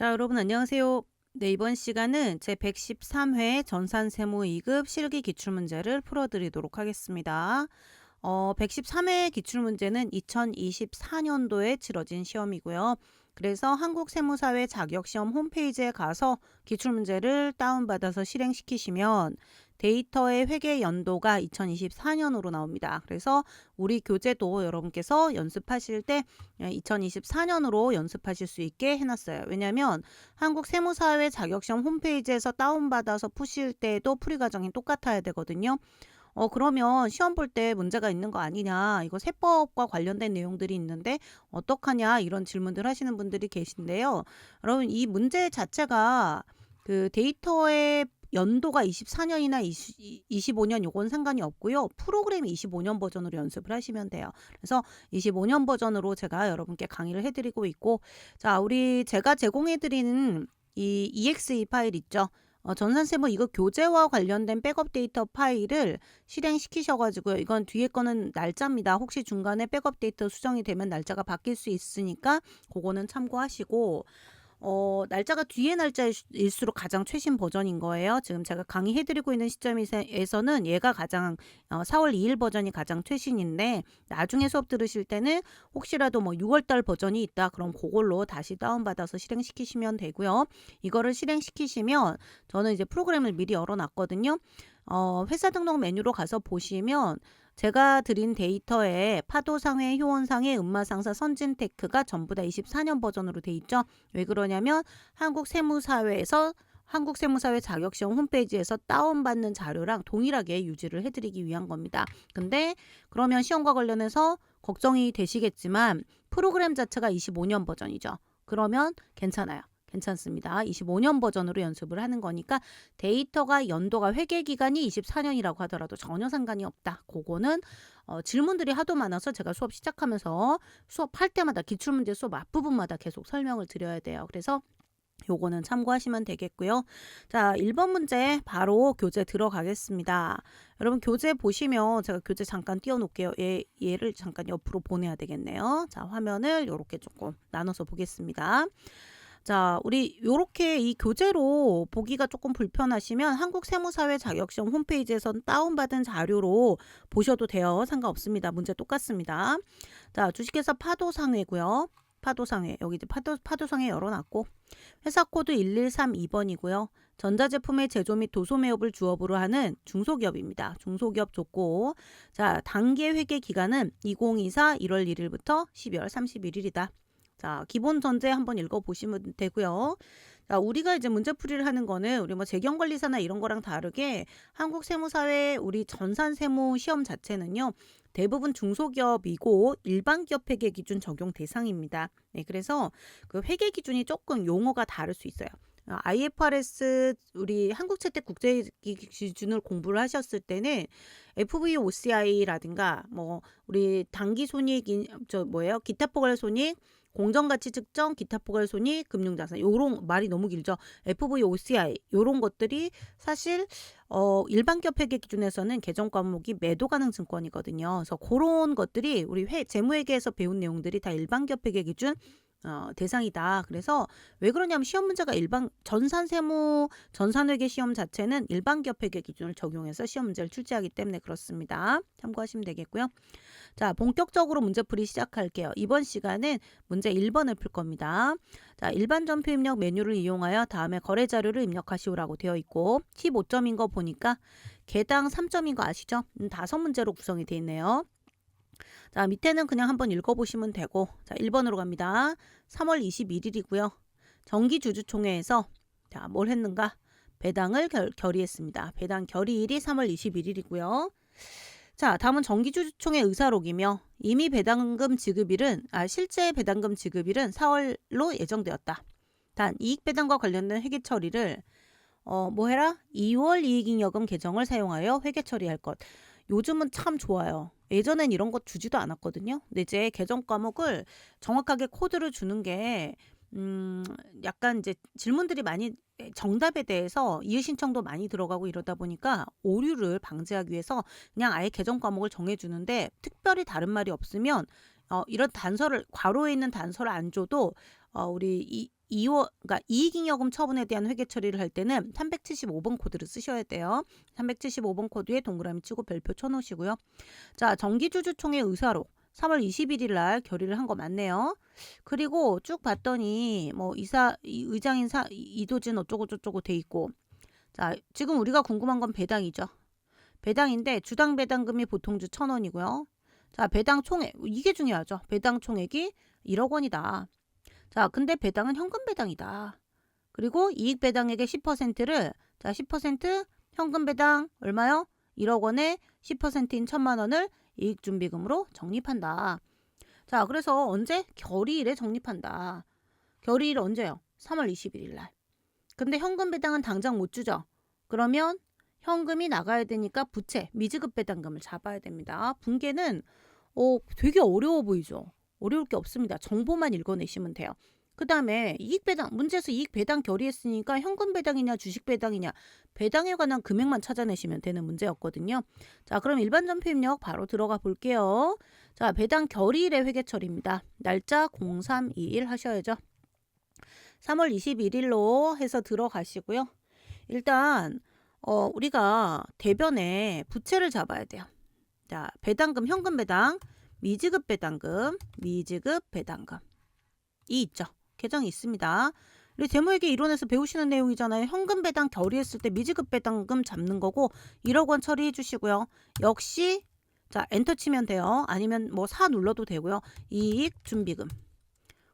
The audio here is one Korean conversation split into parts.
자, 여러분 안녕하세요. 네, 이번 시간은 제 113회 전산 세무 2급 실기 기출 문제를 풀어 드리도록 하겠습니다. 어, 113회 기출 문제는 2024년도에 치러진 시험이고요. 그래서 한국세무사회 자격시험 홈페이지에 가서 기출문제를 다운받아서 실행시키시면 데이터의 회계 연도가 2024년으로 나옵니다. 그래서 우리 교재도 여러분께서 연습하실 때 2024년으로 연습하실 수 있게 해놨어요. 왜냐하면 한국 세무사회 자격시험 홈페이지에서 다운받아서 푸실 때도 풀이 과정이 똑같아야 되거든요. 어, 그러면 시험 볼 때 문제가 있는 거 아니냐, 이거 세법과 관련된 내용들이 있는데 어떡하냐, 이런 질문들 하시는 분들이 계신데요. 여러분, 이 문제 자체가 그 데이터의 연도가 24년이나 20, 25년 요건 상관이 없고요. 프로그램이 25년 버전으로 연습을 하시면 돼요. 그래서 25년 버전으로 제가 여러분께 강의를 해드리고 있고, 자, 우리 제가 제공해드리는 이 exe 파일 있죠. 어, 전산세무 이거 교재와 관련된 백업 데이터 파일을 실행시키셔가지고요. 이건 뒤에 거는 날짜입니다. 혹시 중간에 백업 데이터 수정이 되면 날짜가 바뀔 수 있으니까 그거는 참고하시고 어, 날짜가 뒤에 날짜일수록 가장 최신 버전인 거예요. 지금 제가 강의해드리고 있는 시점에서는 얘가 가장 어, 4월 2일 버전이 가장 최신인데 나중에 수업 들으실 때는 혹시라도 뭐 6월달 버전이 있다 그럼 그걸로 다시 다운받아서 실행시키시면 되고요. 이거를 실행시키시면 저는 이제 프로그램을 미리 열어놨거든요. 어, 회사 등록 메뉴로 가서 보시면 제가 드린 데이터에 파도상회, 효원상회, 음마상사, 선진테크가 전부 다 24년 버전으로 돼 있죠. 왜 그러냐면 한국 세무사회에서 한국 세무사회 자격시험 홈페이지에서 다운받는 자료랑 동일하게 유지를 해드리기 위한 겁니다. 근데 그러면 시험과 관련해서 걱정이 되시겠지만 프로그램 자체가 25년 버전이죠. 그러면 괜찮아요. 괜찮습니다. 25년 버전으로 연습을 하는 거니까 데이터가 연도가 회계 기간이 24년이라고 하더라도 전혀 상관이 없다. 그거는 어, 질문들이 하도 많아서 제가 수업 시작하면서 수업할 때마다 기출문제 수업 앞부분마다 계속 설명을 드려야 돼요. 그래서 요거는 참고하시면 되겠고요. 자, 1번 문제 바로 교재 들어가겠습니다. 여러분 교재 보시면 제가 교재 잠깐 띄워놓을게요. 얘, 얘를 잠깐 옆으로 보내야 되겠네요. 자, 화면을 이렇게 조금 나눠서 보겠습니다. 자, 우리 요렇게 이 교재로 보기가 조금 불편하시면 한국 세무사회 자격시험 홈페이지에선 다운받은 자료로 보셔도 돼요. 상관없습니다. 문제 똑같습니다. 자, 주식회사 파도상회고요. 파도상회 여기 이제 파도 파도상회 열어놨고 회사 코드 1132번이고요. 전자제품의 제조 및 도소 매업을 주업으로 하는 중소기업입니다. 중소기업 좋고 자 단계 회계 기간은 2024 1월 1일부터 12월 31일이다. 자, 기본 전제 한번 읽어보시면 되고요. 자, 우리가 이제 문제풀이를 하는 거는 우리 뭐 재경관리사나 이런 거랑 다르게 한국 세무사회 우리 전산 세무 시험 자체는요. 대부분 중소기업이고 일반 기업 회계 기준 적용 대상입니다. 네, 그래서 그 회계 기준이 조금 용어가 다를 수 있어요. IFRS 우리 한국채택 국제 기준을 공부를 하셨을 때는 FVOCI라든가 뭐 우리 단기 손익 저 뭐예요? 기타 포괄 손익 공정가치 측정, 기타 포괄 손익, 금융자산 요런 말이 너무 길죠. FVOCI 요런 것들이 사실 어 일반 기업 회계 기준에서는 개정 과목이 매도 가능 증권이거든요. 그래서 그런 것들이 우리 회 재무회계에서 배운 내용들이 다 일반 기업 회계 기준 어, 대상이다. 그래서 왜 그러냐면 시험 문제가 일반 전산세무 전산회계 시험 자체는 일반 기업 회계 기준을 적용해서 시험 문제를 출제하기 때문에 그렇습니다. 참고하시면 되겠고요. 자, 본격적으로 문제풀이 시작할게요. 이번 시간은 문제 1번을 풀 겁니다. 자, 일반 점표 입력 메뉴를 이용하여 다음에 거래 자료를 입력하시오라고 되어 있고 15점인 거 보니까 개당 3점인 거 아시죠? 음, 다섯 문제로 구성이 되어 있네요. 자, 밑에는 그냥 한번 읽어보시면 되고, 자, 1번으로 갑니다. 3월 21일이고요. 정기주주총회에서, 자, 뭘 했는가? 배당을 결, 결의했습니다. 배당 결의일이 3월 21일이고요. 자, 다음은 정기주주총회 의사록이며 이미 배당금 지급일은 아 실제 배당금 지급일은 4월로 예정되었다. 단 이익 배당과 관련된 회계 처리를 어, 뭐 해라? 2월 이익잉여금 계정을 사용하여 회계 처리할 것. 요즘은 참 좋아요. 예전엔 이런 것 주지도 않았거든요. 근데 이제 계정 과목을 정확하게 코드를 주는 게 음, 약간 이제 질문들이 많이 정답에 대해서 이의 신청도 많이 들어가고 이러다 보니까 오류를 방지하기 위해서 그냥 아예 계정 과목을 정해주는데 특별히 다른 말이 없으면 어, 이런 단서를 괄호에 있는 단서를 안 줘도 어, 우리 이 이월 그러니까 이익잉여금 처분에 대한 회계 처리를 할 때는 375번 코드를 쓰셔야 돼요. 375번 코드에 동그라미 치고 별표 쳐놓으시고요. 자, 정기주주총회 의사로 3월 21일 날 결의를 한 거 맞네요. 그리고 쭉 봤더니 뭐 이사 이 의장인 사 이도진 어쩌고 저쩌고 돼 있고. 자, 지금 우리가 궁금한 건 배당이죠. 배당인데 주당 배당금이 보통주 1,000원이고요. 자, 배당 총액 이게 중요하죠. 배당 총액이 1억 원이다. 자, 근데 배당은 현금 배당이다. 그리고 이익 배당액의 10%를 자, 10% 현금 배당 얼마요? 1억 원에 10%인 1천만 원을 이익 준비금으로 적립한다. 자, 그래서 언제 결의일에 적립한다. 결의일 언제요? 3월 21일 날. 근데 현금 배당은 당장 못 주죠. 그러면 현금이 나가야 되니까 부채, 미지급 배당금을 잡아야 됩니다. 분계는 어, 되게 어려워 보이죠. 어려울 게 없습니다. 정보만 읽어내시면 돼요. 그 다음에 이익 배당, 문제에서 이익 배당 결의했으니까 현금 배당이냐 주식 배당이냐 배당에 관한 금액만 찾아내시면 되는 문제였거든요. 자, 그럼 일반 전표 입력 바로 들어가 볼게요. 자, 배당 결의일의 회계 처리입니다. 날짜 0321 하셔야죠. 3월 21일로 해서 들어가시고요. 일단 어, 우리가 대변에 부채를 잡아야 돼요. 자, 배당금, 현금 배당, 미지급 배당금, 미지급 배당금. 이 있죠. 계정이 있습니다. 우리 재무회계 이론에서 배우시는 내용이잖아요. 현금 배당 결의했을 때 미지급 배당금 잡는 거고 1억 원 처리해 주시고요. 역시 자, 엔터 치면 돼요. 아니면 뭐 사 눌러도 되고요. 이익 준비금.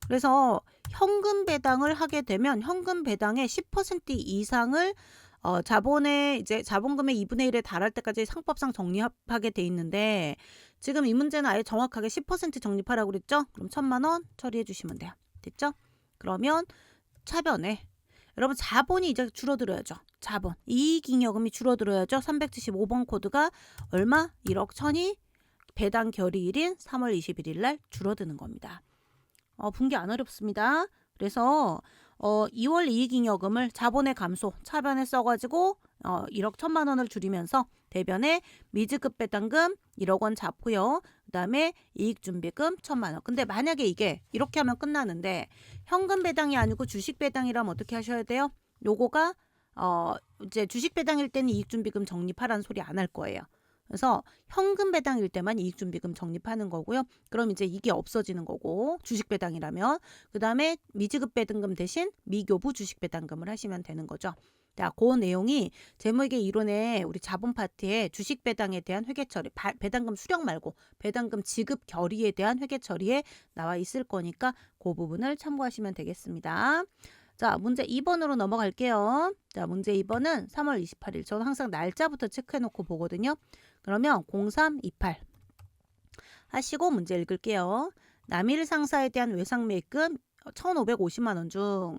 그래서 현금 배당을 하게 되면 현금 배당의 10% 이상을 어, 자본의 이제 자본금의 2분의 1에 달할 때까지 상법상 적립하게 돼 있는데 지금 이 문제는 아예 정확하게 10% 적립하라고 그랬죠? 그럼 천만 원 처리해 주시면 돼요. 됐죠? 그러면 차변에 여러분 자본이 이제 줄어들어야죠. 자본 이익잉여금이 줄어들어야죠. 375번 코드가 얼마? 1억 천이 배당 결의일인 3월 21일 날 줄어드는 겁니다. 어, 분기 안 어렵습니다. 그래서 어, 2월 이익잉여금을 자본의 감소 차변에 써가지고 어, 1억 천만 원을 줄이면서 대변에 미지급 배당금 1억 원 잡고요. 그다음에 이익 준비금 천만 원. 근데 만약에 이게 이렇게 하면 끝나는데 현금 배당이 아니고 주식 배당이라면 어떻게 하셔야 돼요? 요거가 어 이제 주식 배당일 때는 이익 준비금 적립하라는 소리 안 할 거예요. 그래서 현금 배당일 때만 이익 준비금 적립하는 거고요. 그럼 이제 이게 없어지는 거고 주식 배당이라면 그 다음에 미지급 배당금 대신 미교부 주식 배당금을 하시면 되는 거죠. 자, 그 내용이 재무회계 이론에 우리 자본 파트에 주식 배당에 대한 회계 처리, 바, 배당금 수령 말고 배당금 지급 결의에 대한 회계 처리에 나와 있을 거니까 그 부분을 참고하시면 되겠습니다. 자, 문제 2번으로 넘어갈게요. 자, 문제 2번은 3월 28일. 저는 항상 날짜부터 체크해 놓고 보거든요. 그러면 0328 하시고 문제 읽을게요. 남일 상사에 대한 외상 매입금 1,550만 원 중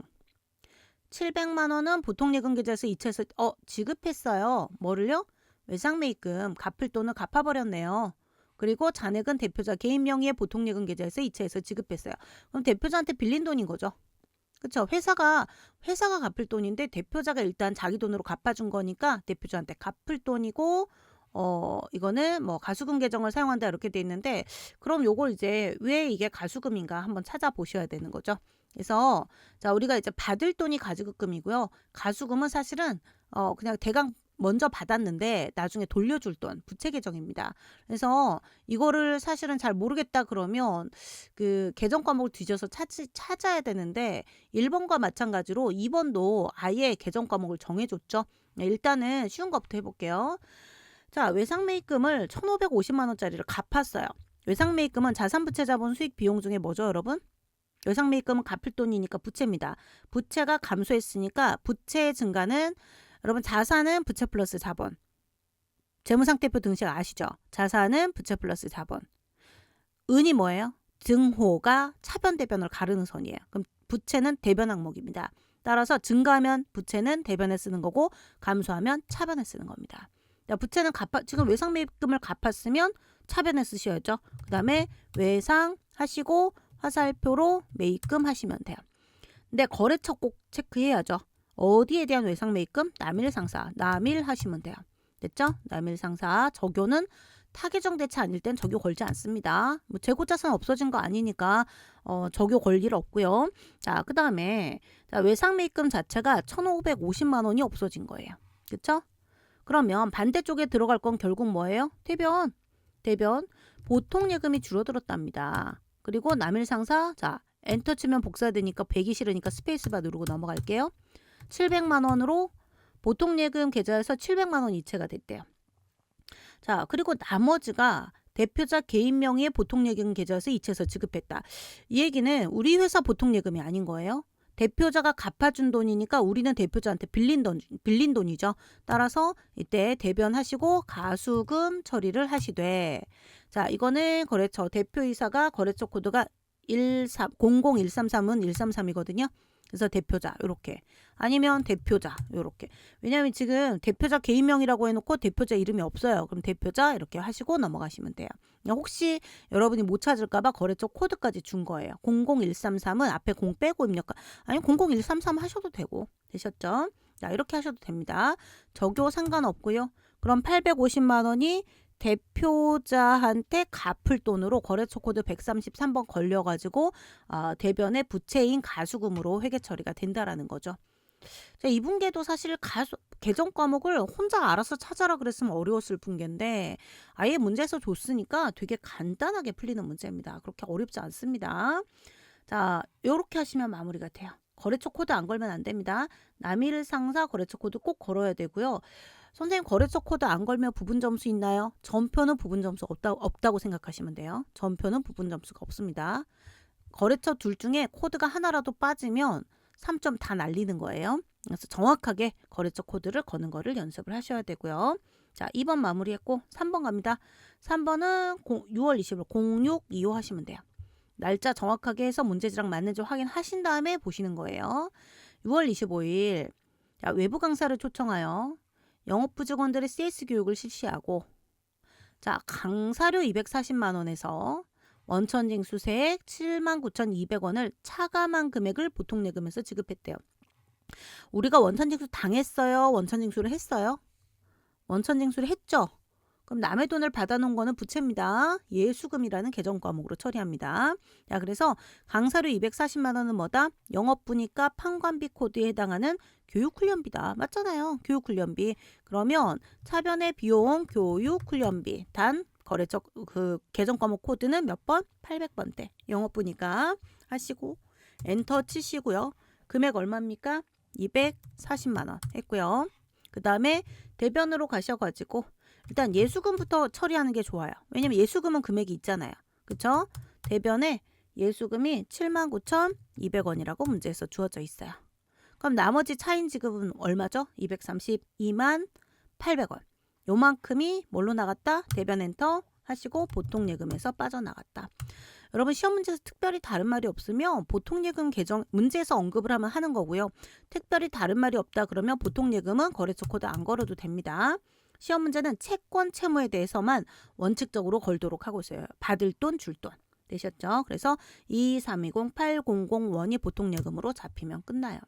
700만 원은 보통 예금 계좌에서 이체해서 어 지급했어요. 뭐를요? 외상 매입금 갚을 돈을 갚아버렸네요. 그리고 잔액은 대표자 개인 명의의 보통 예금 계좌에서 이체해서 지급했어요. 그럼 대표자한테 빌린 돈인 거죠. 그렇죠. 회사가 회사가 갚을 돈인데 대표자가 일단 자기 돈으로 갚아준 거니까 대표자한테 갚을 돈이고 어 이거는 뭐 가수금 계정을 사용한다 이렇게 돼 있는데 그럼 요걸 이제 왜 이게 가수금인가 한번 찾아보셔야 되는 거죠. 그래서 자 우리가 이제 받을 돈이 가지급금이고요. 가수금은 사실은 어 그냥 대강 먼저 받았는데 나중에 돌려줄 돈 부채 계정입니다. 그래서 이거를 사실은 잘 모르겠다 그러면 그 계정 과목을 뒤져서 찾, 찾아야 되는데 1번과 마찬가지로 2번도 아예 계정 과목을 정해줬죠. 네, 일단은 쉬운 것부터 해볼게요. 자 외상 매입금을 1,550만 원짜리를 갚았어요. 외상 매입금은 자산부채 자본 수익 비용 중에 뭐죠 여러분? 외상 매입금은 갚을 돈이니까 부채입니다. 부채가 감소했으니까 부채의 증가는 여러분 자산은 부채 플러스 자본. 재무상태표 등식 아시죠? 자산은 부채 플러스 자본. 은이 뭐예요? 증호가 차변 대변을 가르는 선이에요. 그럼 부채는 대변 항목입니다. 따라서 증가하면 부채는 대변에 쓰는 거고 감소하면 차변에 쓰는 겁니다. 부채는 갚아 지금 외상 매입금을 갚았으면 차변에 쓰셔야죠. 그다음에 외상 하시고 화살표로 매입금 하시면 돼요. 근데 거래처 꼭 체크해야죠. 어디에 대한 외상 매입금? 남일 상사. 남일 하시면 돼요. 됐죠? 남일 상사. 적요는 타계정 대체 아닐 땐 적용 걸지 않습니다. 뭐 재고자산 없어진 거 아니니까 어, 적용 걸일 없고요. 자, 그 다음에 외상매입금 자체가 1,550만 원이 없어진 거예요. 그쵸? 그러면 반대쪽에 들어갈 건 결국 뭐예요? 대변. 대변. 보통 예금이 줄어들었답니다. 그리고 남일상사 자 엔터 치면 복사되니까 100이 싫으니까 스페이스바 누르고 넘어갈게요. 700만 원으로 보통 예금 계좌에서 700만 원 이체가 됐대요. 자 그리고 나머지가 대표자 개인 명의의 보통 예금 계좌에서 이체해서 지급했다. 이 얘기는 우리 회사 보통 예금이 아닌 거예요. 대표자가 갚아준 돈이니까 우리는 대표자한테 빌린 돈 빌린 돈이죠. 따라서 이때 대변하시고 가수금 처리를 하시되 자 이거는 거래처 대표이사가 거래처 코드가 13 00133은 133이거든요. 그래서 대표자 요렇게 아니면 대표자 요렇게 왜냐하면 지금 대표자 개인명이라고 해놓고 대표자 이름이 없어요. 그럼 대표자 이렇게 하시고 넘어가시면 돼요. 혹시 여러분이 못 찾을까봐 거래처 코드까지 준 거예요. 00133은 앞에 0 빼고 입력하 아니 00133 하셔도 되고 되셨죠? 자 이렇게 하셔도 됩니다. 적용 상관없고요. 그럼 850만 원이 대표자한테 갚을 돈으로 거래처 코드 133번 걸려가지고 어, 대변의 부채인 가수금으로 회계 처리가 된다라는 거죠. 자, 이 분계도 사실 가수, 계정 과목을 혼자 알아서 찾아라 그랬으면 어려웠을 분계인데 아예 문제에서 줬으니까 되게 간단하게 풀리는 문제입니다. 그렇게 어렵지 않습니다. 자, 이렇게 하시면 마무리가 돼요. 거래처 코드 안 걸면 안 됩니다. 남일 상사 거래처 코드 꼭 걸어야 되고요. 선생님 거래처 코드 안 걸면 부분 점수 있나요? 전표는 부분 점수 없다, 없다고 생각하시면 돼요. 전표는 부분 점수가 없습니다. 거래처 둘 중에 코드가 하나라도 빠지면 3점 다 날리는 거예요. 그래서 정확하게 거래처 코드를 거는 거를 연습을 하셔야 되고요. 자, 2번 마무리했고 3번 갑니다. 3번은 6월 20일 0625 하시면 돼요. 날짜 정확하게 해서 문제지랑 맞는지 확인하신 다음에 보시는 거예요. 6월 25일 자, 외부 강사를 초청하여 영업부 직원들의 CS 교육을 실시하고 자 강사료 240만 원에서 원천징 수세액 79,200원을 차감한 금액을 보통 예금에서 지급했대요. 우리가 원천징수 당했어요? 원천징수를 했어요? 원천징수를 했죠? 그럼 남의 돈을 받아놓은 거는 부채입니다. 예수금이라는 계정 과목으로 처리합니다. 자, 그래서 강사료 240만 원은 뭐다? 영업부니까 판관비 코드에 해당하는 교육훈련비다. 맞잖아요. 교육훈련비. 그러면 차변의 비용 교육훈련비 단 거래처 그 계정 과목 코드는 몇 번? 800번대. 영업부니까 하시고 엔터 치시고요. 금액 얼마입니까? 240만 원 했고요. 그 다음에 대변으로 가셔가지고 일단 예수금부터 처리하는 게 좋아요. 왜냐면 예수금은 금액이 있잖아요. 그쵸? 대변에 예수금이 79,200원이라고 문제에서 주어져 있어요. 그럼 나머지 차인 지급은 얼마죠? 232만 800원. 요만큼이 뭘로 나갔다? 대변 엔터 하시고 보통 예금에서 빠져나갔다. 여러분 시험 문제에서 특별히 다른 말이 없으면 보통 예금 계정 문제에서 언급을 하면 하는 거고요. 특별히 다른 말이 없다 그러면 보통 예금은 거래처 코드 안 걸어도 됩니다. 시험 문제는 채권 채무에 대해서만 원칙적으로 걸도록 하고 있어요. 받을 돈, 줄 돈. 되셨죠? 그래서 2320800원이 보통 예금으로 잡히면 끝나요.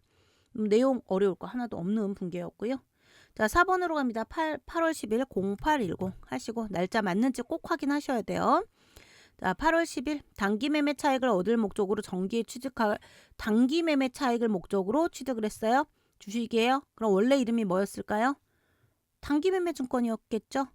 음, 내용 어려울 거 하나도 없는 분계였고요. 자, 4번으로 갑니다. 8, 8월 10일 0810 하시고 날짜 맞는지 꼭 확인하셔야 돼요. 자, 8월 10일 단기 매매 차익을 얻을 목적으로 정기에 취득할 단기 매매 차익을 목적으로 취득을 했어요. 주식이에요. 그럼 원래 이름이 뭐였을까요? 단기 매매 증권이었겠죠?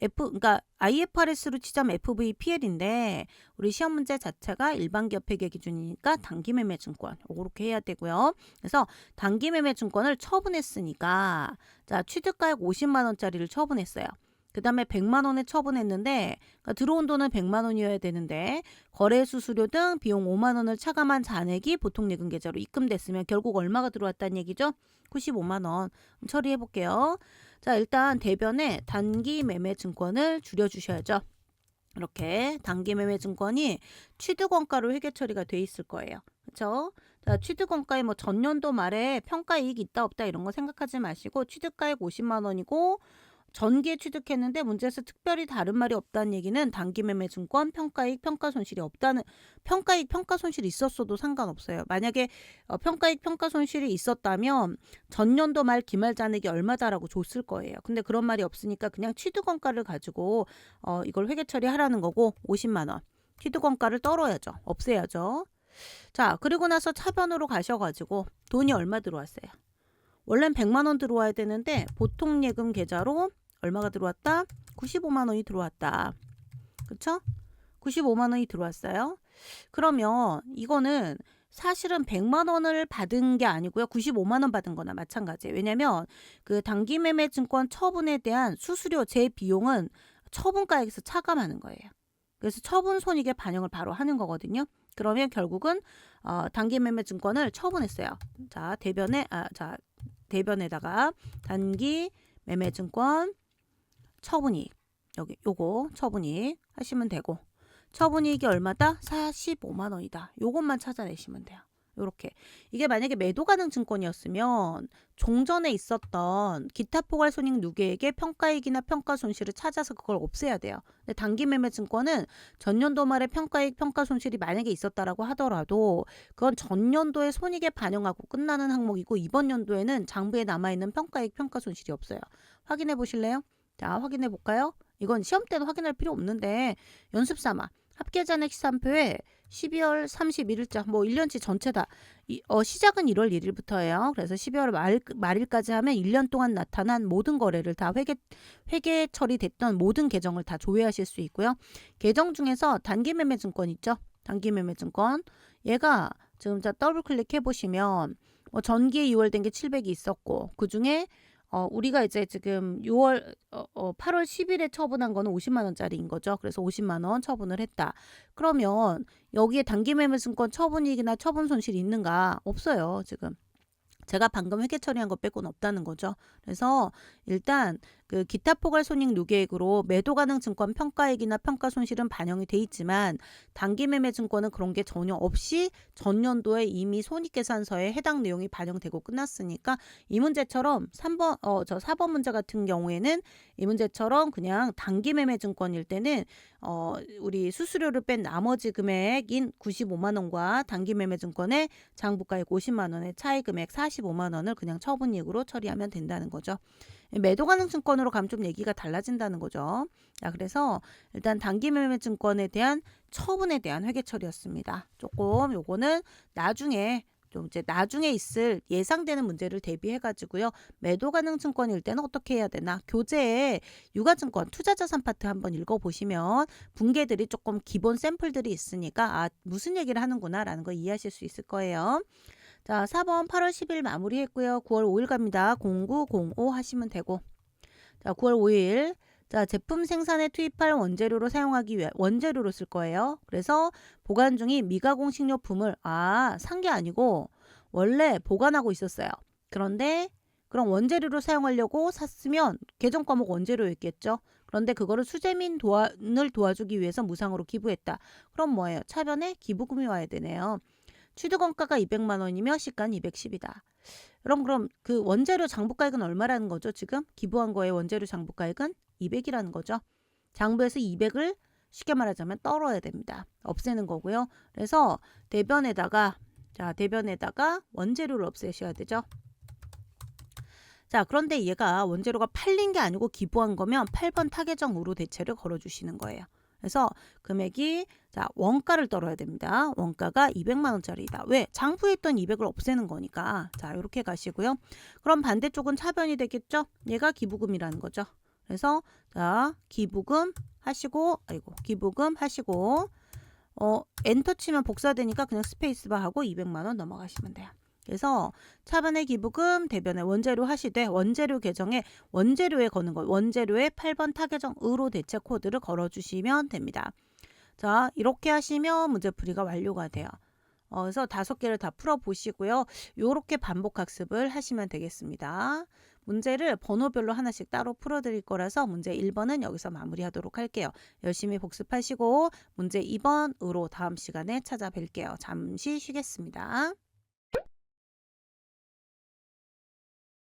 F 그러니까 IFRS로 치자면 FVPL인데 우리 시험 문제 자체가 일반 기업 회계 기준이니까 단기 매매 증권 이렇게 해야 되고요. 그래서 단기 매매 증권을 처분했으니까 자 취득가액 50만 원짜리를 처분했어요. 그 다음에 100만 원에 처분했는데 그러니까 들어온 돈은 100만 원이어야 되는데 거래 수수료 등 비용 5만 원을 차감한 잔액이 보통 예금 계좌로 입금됐으면 결국 얼마가 들어왔다는 얘기죠? 95만 원 처리해 볼게요. 자, 일단 대변에 단기 매매 증권을 줄여 주셔야죠. 이렇게 단기 매매 증권이 취득 원가로 회계 처리가 돼 있을 거예요. 그렇죠? 자, 취득 원가에 뭐 전년도 말에 평가 이익 있다 없다 이런 거 생각하지 마시고 취득가액 50만 원이고 전기에 취득했는데 문제에서 특별히 다른 말이 없다는 얘기는 단기매매 증권 평가이익 평가 손실이 없다는 평가이익 평가 손실이 있었어도 상관없어요. 만약에 어, 평가이익 평가 손실이 있었다면 전년도 말 기말 잔액이 얼마다라고 줬을 거예요. 근데 그런 말이 없으니까 그냥 취득원가를 가지고 어, 이걸 회계 처리하라는 거고 50만 원. 취득원가를 떨어야죠. 없애야죠. 자, 그리고 나서 차변으로 가셔가지고 돈이 얼마 들어왔어요? 원래는 100만 원 들어와야 되는데 보통 예금 계좌로 얼마가 들어왔다? 95만 원이 들어왔다. 그쵸? 95만 원이 들어왔어요. 그러면 이거는 사실은 100만 원을 받은 게 아니고요. 95만 원 받은 거나 마찬가지예요. 왜냐면 그 단기 매매 증권 처분에 대한 수수료 제 비용은 처분가액에서 차감하는 거예요. 그래서 처분 손익에 반영을 바로 하는 거거든요. 그러면 결국은 어, 단기 매매 증권을 처분했어요. 자, 대변에 아, 자, 대변에다가 단기 매매 증권 처분이익 여기 요거 처분이익 하시면 되고 처분이익이 얼마다? 45만 원이다. 요것만 찾아내시면 돼요. 요렇게 이게 만약에 매도 가능 증권이었으면 종전에 있었던 기타 포괄 손익 누계에게 평가이익이나 평가 손실을 찾아서 그걸 없애야 돼요. 근데 단기 매매 증권은 전년도 말에 평가이익 평가 손실이 만약에 있었다라고 하더라도 그건 전년도의 손익에 반영하고 끝나는 항목이고 이번 연도에는 장부에 남아 있는 평가이익 평가 손실이 없어요. 확인해 보실래요? 자, 확인해 볼까요? 이건 시험 때도 확인할 필요 없는데 연습 삼아 합계 잔액 시산표에 12월 31일자 뭐 1년치 전체 다 이, 어, 시작은 1월 1일부터예요. 그래서 12월 말, 말일까지 하면 1년 동안 나타난 모든 거래를 다 회계 회계 처리됐던 모든 계정을 다 조회하실 수 있고요. 계정 중에서 단기 매매 증권 있죠? 단기 매매 증권 얘가 지금 자 더블 클릭해 보시면 뭐 전기에 2월 된 게 700이 있었고 그 중에 어, 우리가 이제 지금 6월, 어, 어, 8월 10일에 처분한 거는 50만 원짜리인 거죠. 그래서 50만 원 처분을 했다. 그러면 여기에 단기 매매 증권 처분이익이나 처분 손실이 있는가? 없어요, 지금. 제가 방금 회계 처리한 것 빼고는 없다는 거죠. 그래서 일단 그 기타 포괄 손익 누계액으로 매도 가능 증권 평가액이나 평가 손실은 반영이 돼 있지만 단기 매매 증권은 그런 게 전혀 없이 전년도에 이미 손익 계산서에 해당 내용이 반영되고 끝났으니까 이 문제처럼 3번 어 저 4번 문제 같은 경우에는 이 문제처럼 그냥 단기 매매 증권일 때는 어 우리 수수료를 뺀 나머지 금액인 95만 원과 단기 매매 증권의 장부가액 50만 원의 차이 금액 45만 원을 그냥 처분이익으로 처리하면 된다는 거죠. 매도 가능 증권으로 가면 좀 얘기가 달라진다는 거죠. 자, 그래서 일단 단기 매매 증권에 대한 처분에 대한 회계 처리였습니다. 조금 요거는 나중에 좀 이제 나중에 있을 예상되는 문제를 대비해 가지고요. 매도 가능 증권일 때는 어떻게 해야 되나? 교재에 유가 증권 투자 자산 파트 한번 읽어 보시면 분계들이 조금 기본 샘플들이 있으니까 아, 무슨 얘기를 하는구나라는 걸 이해하실 수 있을 거예요. 자, 4번 8월 10일 마무리했고요. 9월 5일 갑니다. 0905 하시면 되고. 자, 9월 5일. 자, 제품 생산에 투입할 원재료로 사용하기 위해 원재료로 쓸 거예요. 그래서 보관 중인 미가공 식료품을 아, 산 게 아니고 원래 보관하고 있었어요. 그런데 그럼 원재료로 사용하려고 샀으면 계정 과목 원재료였겠죠. 그런데 그거를 수재민 도와를 도와주기 위해서 무상으로 기부했다. 그럼 뭐예요? 차변에 기부금이 와야 되네요. 취득원가가 200만 원이며 시가는 210이다. 그럼 그럼 그 원재료 장부가액은 얼마라는 거죠? 지금 기부한 거에 원재료 장부가액은 200이라는 거죠. 장부에서 200을 쉽게 말하자면 떨어야 됩니다. 없애는 거고요. 그래서 대변에다가 자 대변에다가 원재료를 없애셔야 되죠. 자 그런데 얘가 원재료가 팔린 게 아니고 기부한 거면 8번 타계정으로 대체를 걸어주시는 거예요. 그래서 금액이 자 원가를 떨어야 됩니다. 원가가 200만 원짜리다. 왜? 장부에 있던 200을 없애는 거니까. 자 이렇게 가시고요. 그럼 반대쪽은 차변이 되겠죠? 얘가 기부금이라는 거죠. 그래서 자 기부금 하시고 아이고 기부금 하시고 어 엔터 치면 복사되니까 그냥 스페이스바 하고 200만 원 넘어가시면 돼요. 그래서 차반의 기부금 대변에 원재료 하시되 원재료 계정에 원재료에 거는 거 원재료에 8번 타계정으로 대체 코드를 걸어주시면 됩니다. 자 이렇게 하시면 문제풀이가 완료가 돼요. 어, 그래서 다섯 개를 다 풀어보시고요. 요렇게 반복 학습을 하시면 되겠습니다. 문제를 번호별로 하나씩 따로 풀어드릴 거라서 문제 1번은 여기서 마무리하도록 할게요. 열심히 복습하시고 문제 2번으로 다음 시간에 찾아뵐게요. 잠시 쉬겠습니다.